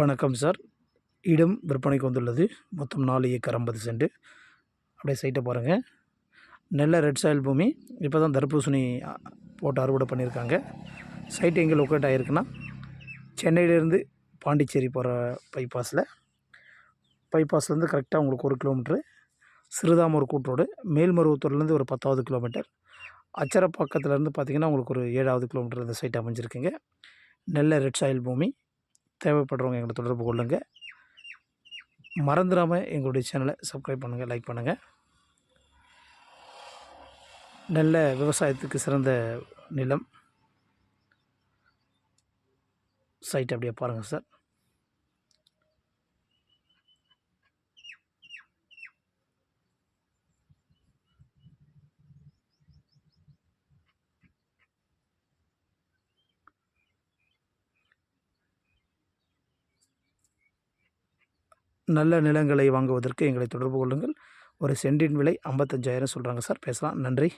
வணக்கம் சார். இடம் விற்பனைக்கு வந்துள்ளது. மொத்தம் நாலு ஏக்கர் ஐம்பது சென்ட். அப்படியே சைட்டை பாருங்கள் நல்ல ரெட் சாயில் பூமி. இப்போ தான் தர்பூசணி போட்டு அறுவடை பண்ணியிருக்காங்க. சைட் எங்கே லொக்கேட் ஆகிருக்குன்னா சென்னையிலேருந்து பாண்டிச்சேரி போகிற பைபாஸில் பைபாஸ்லேருந்து கரெக்டாக உங்களுக்கு ஒரு கிலோமீட்ரு சிறுதாமூர் கூட்டோடு மேல்மருவத்தூர்லேருந்து ஒரு பத்தாவது கிலோமீட்டர் அச்சரப்பாக்கத்துலேருந்து பார்த்தீங்கன்னா உங்களுக்கு ஒரு ஏழாவது கிலோமீட்டர் இந்த சைட் அமைஞ்சிருக்குங்க. நல்ல ரெட் சாயில் பூமி. தேவைப்படுறவங்க எங்களை தொடர்பு கொள்ளுங்கள் மறந்துடாமல் எங்களுடைய சேனலை சப்ஸ்கிரைப் பண்ணுங்கள் லைக் பண்ணுங்கள் நல்ல விவசாயத்துக்கு சிறந்த நிலம். சைட் அப்படியே பாருங்கள் சார் நல்ல நிலங்களை வாங்குவதற்கு எங்களை தொடர்பு கொள்ளுங்கள். ஒரு சென்டின் விலை ஐம்பத்தஞ்சாயிரம் சொல்கிறாங்க சார். பேசலாம். நன்றி.